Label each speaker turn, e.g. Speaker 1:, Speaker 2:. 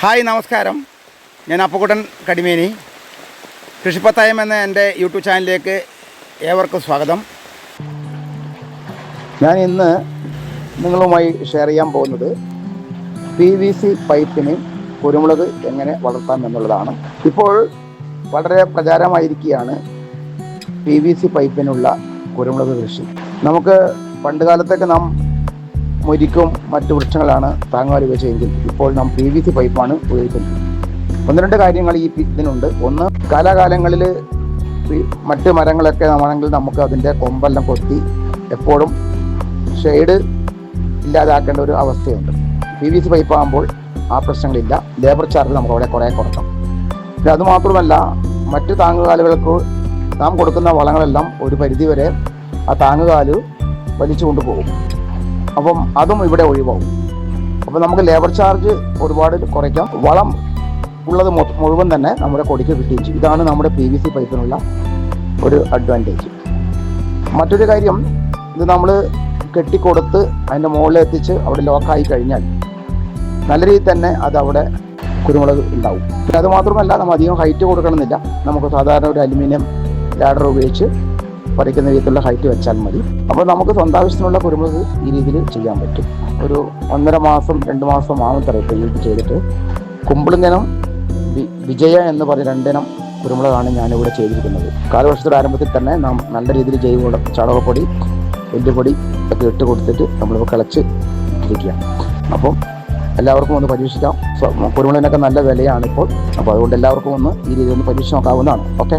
Speaker 1: Hi നമസ്കാരം. ഞാൻ അപ്പുക്കുട്ടൻ കടിമേനി. കൃഷിപ്പത്തായം എന്ന എന്റെ യൂട്യൂബ് ചാനലിലേക്ക് ഏവർക്കും സ്വാഗതം.
Speaker 2: ഞാൻ ഇന്ന് നിങ്ങളുമായി ഷെയർ ചെയ്യാൻ പോകുന്നത് പി വി സി പൈപ്പിന് കുരുമുളക് എങ്ങനെ വളർത്താം എന്നുള്ളതാണ്. ഇപ്പോൾ വളരെ പ്രചാരമായിരിക്കുകയാണ് പി വി സി പൈപ്പിനുള്ള കുരുമുളക് കൃഷി. നമുക്ക് പണ്ട് കാലത്തൊക്കെ നാം മുരിക്കും മറ്റു വൃക്ഷങ്ങളാണ് താങ്ങുവാൽ ഉപയോഗിച്ചതെങ്കിൽ ഇപ്പോൾ നാം പി വി സി പൈപ്പാണ് ഉപയോഗിക്കുന്നത്. ഒന്ന് രണ്ട് കാര്യങ്ങൾ ഈ ഇതിനുണ്ട്. ഒന്ന് കാലാകാലങ്ങളിൽ മറ്റ് മരങ്ങളൊക്കെ ആണെങ്കിൽ നമുക്ക് അതിന്റെ കൊമ്പെല്ലാം കൊത്തി എപ്പോഴും ഷെയ്ഡ് ഇല്ലാതാക്കേണ്ട ഒരു അവസ്ഥയുണ്ട്. പി വി സി പൈപ്പ് ആകുമ്പോൾ ആ പ്രശ്നങ്ങളില്ല. ലേബർ ചാർജ് നമുക്ക് അവിടെ കുറേ കുറക്കാം. പിന്നെ അതുമാത്രമല്ല മറ്റ് താങ്ങുകാലുകൾക്ക് നാം കൊടുക്കുന്ന വളങ്ങളെല്ലാം ഒരു പരിധിവരെ ആ താങ്ങുകാൽ വലിച്ചു കൊണ്ടുപോകും അപ്പം അതും ഇവിടെ ഒഴിവാകും അപ്പം നമുക്ക് ലേബർ ചാർജ് ഒരുപാട് കുറയ്ക്കാം. വളം ഉള്ളത് മുഴുവൻ തന്നെ നമ്മുടെ കൊടിക്ക് കിട്ടുകയും ചെയ്യും. ഇതാണ് നമ്മുടെ പി വി സി പൈപ്പിനുള്ള ഒരു അഡ്വാന്റേജ് മറ്റൊരു കാര്യം ഇത് നമ്മൾ കെട്ടിക്കൊടുത്ത് അതിന്റെ മുകളിൽ എത്തിച്ച് അവിടെ ലോക്കായി കഴിഞ്ഞാൽ നല്ല രീതിയിൽ തന്നെ അത് അവിടെ കുരുമുളക് ഉണ്ടാവും. പിന്നെ അത് മാത്രമല്ല നമ്മൾ അധികം ഹൈറ്റ് കൊടുക്കണമെന്നില്ല. നമുക്ക് സാധാരണ ഒരു അലുമിനിയം ലാഡർ ഉപയോഗിച്ച് പറിക്കുന്ന രീതിയിലുള്ള ഹൈറ്റ് വെച്ചാൽ മതി. അപ്പോൾ നമുക്ക് സ്വന്തം ആവശ്യത്തിനുള്ള കുരുമുളക് ഈ രീതിയിൽ ചെയ്യാൻ പറ്റും. ഒരു ഒന്നര മാസം രണ്ട് മാസം ആവത്തറ ഇപ്പോൾ ഇത് ചെയ്തിട്ട്. കുമ്പിളിങ്ങനം വിജയ എന്ന് പറഞ്ഞ രണ്ടിനം കുരുമുളകാണ് ഞാനിവിടെ ചെയ്തിരിക്കുന്നത്. കാലവർഷത്തിന്റെ ആരംഭത്തിൽ തന്നെ നാം നല്ല രീതിയിൽ ജൈവവളം ചാണകപ്പൊടി എല്ലുപൊടി ഒക്കെ ഇട്ട് കൊടുത്തിട്ട് നമ്മളിപ്പോൾ കിളച്ച് ഇരിക്കുക അപ്പം എല്ലാവർക്കും ഒന്ന് പരീക്ഷിക്കാം. കുരുമുളകിനൊക്കെ നല്ല വിലയാണ് ഇപ്പോൾ. അപ്പോൾ അതുകൊണ്ട് എല്ലാവർക്കും ഒന്ന് ഈ രീതിയിൽ ഒന്ന് പരീക്ഷിച്ച് നോക്കാവുന്നതാണ്. ഓക്കെ?